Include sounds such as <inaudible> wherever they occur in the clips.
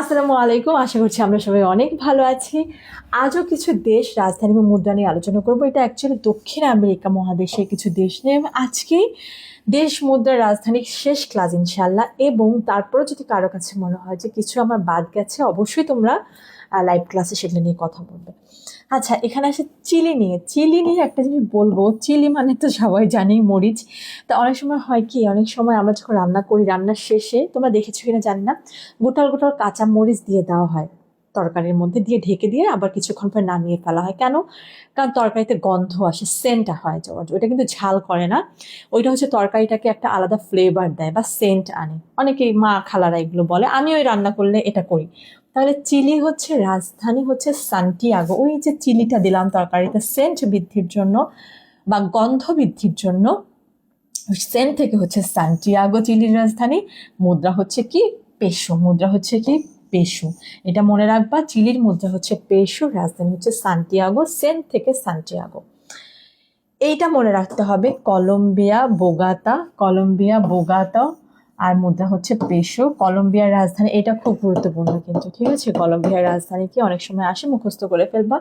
আসসালামু আলাইকুম। আশা করছি আমরা সবাই অনেক ভালো আছি। আজও কিছু দেশ রাজধানী এবং মুদ্রা নিয়ে আলোচনা করব। এটা অ্যাকচুয়ালি দক্ষিণ আমেরিকা মহাদেশে কিছু দেশ নিয়ে। আজকে দেশ মুদ্রার রাজধানীর শেষ ক্লাস ইনশাল্লাহ এবং তারপরে যদি কারও কাছে মনে হয় যে কিছু আমার বাদ গেছে, অবশ্যই তোমরা লাইভ ক্লাসে সেগুলো নিয়ে কথা বলবে। আচ্ছা এখানে আসে চিলি নিয়ে। চিলি নিয়ে একটা জিনিস বলব। চিলি মানে তো সবাই জানি মরিচ। তা অনেক সময় হয় কি, অনেক সময় আমরা যখন রান্না করি, রান্নার শেষে, তোমরা দেখেছ কিনা জানি না, গোটাল গোটাল কাঁচা মরিচ দিয়ে দেওয়া হয়। তরকারির মধ্যে দিয়ে ঢেকে দিয়ে আবার কিছুক্ষণ পর নামিয়ে ফেলা হয়। কেন? কারণ তরকারিতে গন্ধ আসে সেন্ট হয় জর্জ। ওটা কিন্তু ঝাল করে না। ওইটা হচ্ছে তরকারিটাকে একটা আলাদা ফ্লেভার দেয় বা সেন্ট আনে। অনেকেই মা খালারা এগুলো বলে, আমি ওই রান্না করলে এটা করি। তাহলে চিলি হচ্ছে রাজধানী হচ্ছে সান্টিয়াগো ওই যে চিলিটা দিলাম তরকারিতে সেন্ট বৃদ্ধির জন্য বা গন্ধ বৃদ্ধির জন্য সেন্ট থেকে হচ্ছে সান্টিয়াগো চিলির রাজধানী। মুদ্রা হচ্ছে কি? পেশো। মুদ্রা হচ্ছে কি? পেশো। এটা মনে রাখবা, চিলির মধ্যে হচ্ছে পেশু, রাজধানী হচ্ছে সান্টিয়াগো সেন্ট থেকে সান্টিয়াগো এইটা মনে রাখতে হবে, কলম্বিয়া বোগাতা কলম্বিয়া বোগাতা। আর মুদ্রা হচ্ছে পেশো। কলম্বিয়ার রাজধানী, এটা খুব গুরুত্বপূর্ণ কিন্তু, ঠিক আছে? কলম্বিয়ার রাজধানী কি অনেক সময় আসে মুখস্থ করে ফেলবা।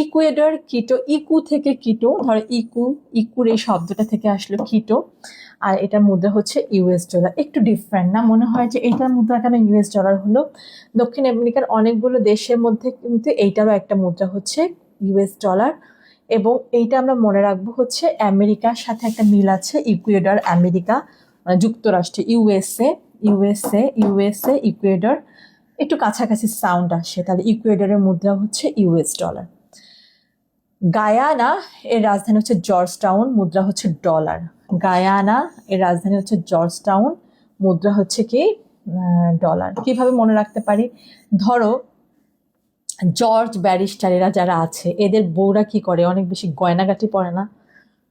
ইকুয়েডর, কিটো, ইকু থেকে কিটো, ধরো ইকু, ইকুর এই শব্দটা থেকে আসলো কিটো, আর এটার মুদ্রা হচ্ছে ইউএস ডলার। একটু ডিফারেন্ট না? মনে হয় যে এইটার মুদ্রা কেন ইউএস ডলার হলো? দক্ষিণ আমেরিকার অনেকগুলো দেশের মধ্যে কিন্তু এইটারও একটা মুদ্রা হচ্ছে ইউএস ডলার, এবং এইটা আমরা মনে রাখব হচ্ছে আমেরিকার সাথে একটা মিল আছে ইকুয়েডর আমেরিকা। যুক্তরাষ্ট্রে, ইউএসএ ইউএসএ ইউএসএ, ইকুয়েডর, একটু কাছাকাছি সাউন্ড আসে, তাহলে ইকুয়েডরের মুদ্রা হচ্ছে ইউএস ডলার। গায়ানা, এর রাজধানী হচ্ছে জর্জ টাউন মুদ্রা হচ্ছে ডলার। গায়ানা, এর রাজধানী হচ্ছে জর্জ টাউন মুদ্রা হচ্ছে কি? ডলার। কীভাবে মনে রাখতে পারি? ধরো, জর্জ ব্যারিস্টারেরা যারা আছে, এদের বউরা কি করে? অনেক বেশি গয়নাগাটি পরে না?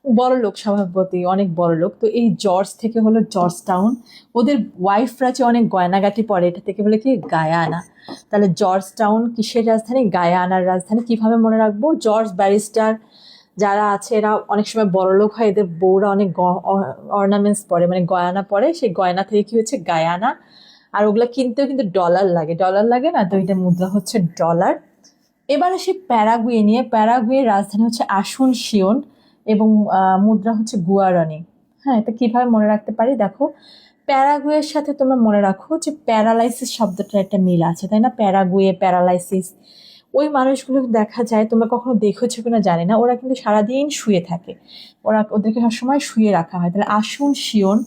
বড় লোক স্বভাবতই, অনেক বড় লোক তো এই জর্জ থেকে হলো জর্জ টাউন ওদের ওয়াইফরা যে অনেক গয়নাগাটি পরে, এটা থেকে বলে কি গায়ানা। তাহলে জর্জ টাউন কিসের রাজধানী? গায়ানার রাজধানী। কীভাবে মনে রাখব? জর্জ ব্যারিস্টার যারা আছে, এরা অনেক সময় বড় লোক হয়। এদের বউরা অনেক অর্নামেন্টস পরে মানে গয়না পরে। সেই গয়না থেকে কি হচ্ছে? গায়ানা। আর ওগুলো কিনতেও কিন্তু ডলার লাগে। ডলার লাগে না? তো এটা মুদ্রা হচ্ছে ডলার এবার আসি প্যারাগুয়ে নিয়ে। প্যারাগুয়ের রাজধানী হচ্ছে আসুন শিওন এবং মুদ্রা হচ্ছে গুয়ারানি। হ্যাঁ এটা কীভাবে মনে রাখতে পারি? দেখো, প্যারাগুয়ের সাথে তোমরা মনে রাখো যে প্যারালাইসিস শব্দটার একটা মিল আছে, তাই না? Paraguay, paralysis. ওই মানুষগুলো দেখা যায়, তোমরা কখনো দেখেছ কিনা জানি না, ওরা কিন্তু সারাদিন শুয়ে থাকে। ওরা ওদেরকে সবসময় শুয়ে রাখা হয়। তাহলে আসুন, শিওন,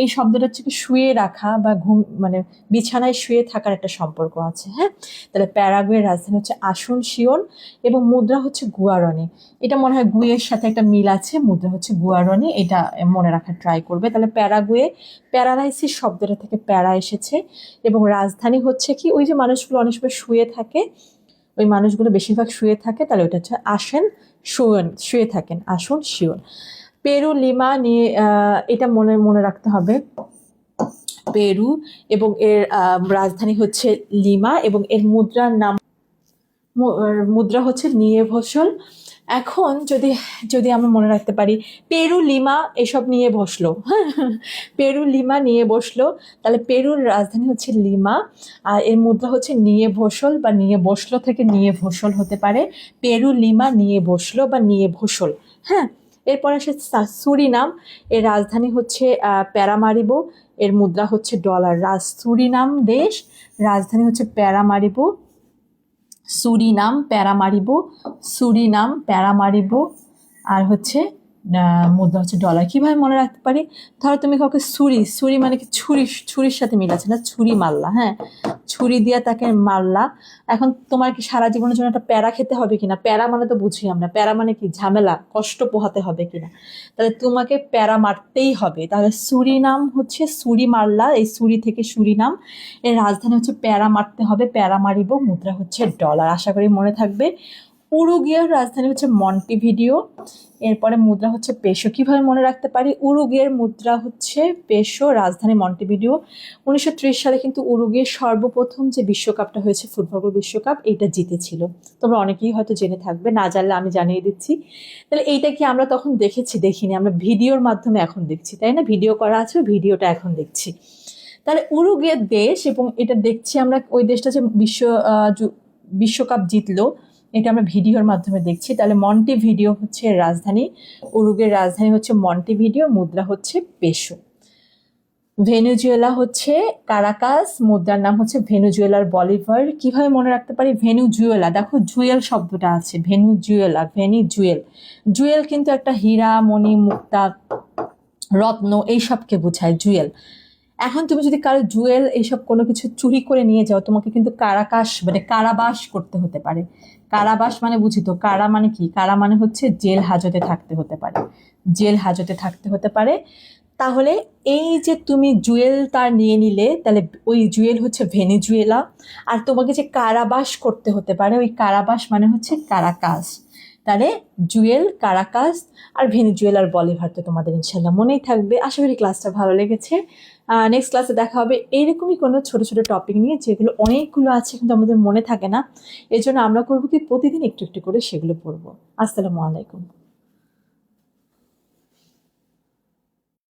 এই শব্দটা হচ্ছে কি শুয়ে রাখা বা ঘুম মানে বিছানায় শুয়ে থাকার একটা সম্পর্ক আছে হ্যাঁ? তাহলে প্যারাগুয়ের রাজধানী হচ্ছে আসুন, শিওন, এবং মুদ্রা হচ্ছে গুয়ারনি। এটা মনে হয় গুয়ের সাথে একটা মিল আছে, মুদ্রা হচ্ছে গুয়ারনি, এটা মনে রাখার ট্রাই করবে। তাহলে প্যারাগুয়ে, প্যারালাইসিস শব্দটা থেকে প্যারা এসেছে, এবং রাজধানী হচ্ছে কি, ওই যে মানুষগুলো অনেক সময় শুয়ে থাকে ওই মানুষগুলো বেশিরভাগ শুয়ে থাকে, তাহলে ওটা হচ্ছে আসেন, শুয়েন, শুয়ে থাকেন, আসন, শিওন। পেরু, লিমা নিয়ে এটা মনে মনে রাখতে হবে। পেরু এবং এর রাজধানী হচ্ছে লিমা এবং এর মুদ্রার নাম মুদ্রা হচ্ছে নিয়ে ভসল। এখন যদি যদি আমরা মনে রাখতে পারি, পেরু, লিমা এসব নিয়ে বসল। <laughs> পেরু, লিমা নিয়ে বসল। তাহলে পেরুর রাজধানী হচ্ছে লিমা, আর এর মুদ্রা হচ্ছে নিয়ে ভসল বা নিয়ে বসল থেকে নিয়ে ভসল হতে পারে। পেরু, লিমা নিয়ে বসল বা নিয়ে ভসল হ্যাঁ? এরপর আসে সুরিনাম। এর রাজধানী হচ্ছে প্যারামারিবো। এর মুদ্রা হচ্ছে ডলার। রাজ, সুরিনাম দেশ। রাজধানী হচ্ছে প্যারামারিবো। সুরিনাম প্যারামারিবো সুরিনাম প্যারামারিবো, আর হচ্ছে মুদ্রা হচ্ছে ডলার। কীভাবে মনে রাখতে পারি? ধরো তুমি কাউকে ছুরি ছুরি মানে কি ছুরি, ছুরির সাথে মিল আছে না? ছুরি মারলা হ্যাঁ? ছুরি দিয়ে তাকে মারলা। এখন তোমার কি সারা জীবনের জন্য একটা প্যারা খেতে হবে কিনা? প্যারা মানে তো বুঝি আমরা। প্যারা মানে কি? ঝামেলা, কষ্ট পোহাতে হবে কিনা? তাহলে তোমাকে প্যারা মারতেই হবে। তাহলে সুরি নাম হচ্ছে সুরি মারলা। এই সুরি থেকে সুরি নাম। এর রাজধানী হচ্ছে প্যারা মারতে হবে। প্যারা মারিব, মুদ্রা হচ্ছে ডলার আশা করি মনে থাকবে। উরুগিয়ার রাজধানী হচ্ছে মন্টিভিডিও। এরপরে মুদ্রা হচ্ছে পেশো। কীভাবে মনে রাখতে পারি? উরুগিয়ার মুদ্রা হচ্ছে পেশো রাজধানী মন্টিভিডিও। উনিশশো সালে কিন্তু উরুগিয়ার সর্বপ্রথম যে বিশ্বকাপটা হয়েছে, ফুটবল বিশ্বকাপ, এইটা জিতেছিল। তোমরা অনেকেই হয়তো জেনে থাকবে, না জানলে আমি জানিয়ে দিচ্ছি। তাহলে এইটা কি আমরা তখন দেখেছি? দেখিনি। আমরা ভিডিওর মাধ্যমে এখন দেখছি, তাই না? ভিডিও করা আছে, ভিডিওটা এখন দেখছি। তাহলে উরুগুয়ে দেশ এবং এটা দেখছি আমরা, ওই দেশটা যে বিশ্ব বিশ্বকাপ জিতলো এটা আমরা ভিডিওর মাধ্যমে দেখছি। তাহলে মন্টি ভিডিও হচ্ছে রাজধানী। উরুগের রাজধানী হচ্ছে মন্টি ভিডিও মুদ্রা হচ্ছে পেশো ভেনুজুয়েলা হচ্ছে কারাকাস মুদ্রার নাম হচ্ছে ভেনুজুয়েলার বলিভার কীভাবে মনে রাখতে পারি? ভেনুজুয়েলা দেখো জুয়েল শব্দটা আছে Venezuela Venezuela Venezuela jewel কিন্তু একটা হীরা মণি মুক্তা, রত্ন, এইসবকে বোঝায় জুয়েল। এখন তুমি যদি কারও জুয়েল এইসব কোনো কিছু চুরি করে নিয়ে যাও, তোমাকে কিন্তু কারাকাশ মানে কারাবাস করতে হতে পারে। কারাবাস মানে বুঝি তো, কারা মানে কি? কারা মানে হচ্ছে জেল হাজতে থাকতে হতে পারে। জেল হাজতে থাকতে হতে পারে। তাহলে এই যে তুমি জুয়েল তার নিয়ে নিলে, তাহলে ওই জুয়েল হচ্ছে ভেনিজুয়েলা আর তোমাকে যে কারাবাস করতে হতে পারে, ওই কারাবাস মানে হচ্ছে কারাকাস তাহলে জুয়েল কারাকাস আর ভেনিজুয়েলার বলিভার তো তোমাদের ইনশাল্লাহ মনেই থাকবে। আশা করি ক্লাসটা ভালো লেগেছে। নেক্সট ক্লাসে দেখা হবে এইরকমই কোনো ছোট ছোট টপিক নিয়ে যেগুলো অনেকগুলো আছে কিন্তু আমাদের মনে থাকে না। এই জন্য আমরা করব কি, প্রতিদিন একটু একটু করে সেগুলো পড়ব। আসসালামু আলাইকুম।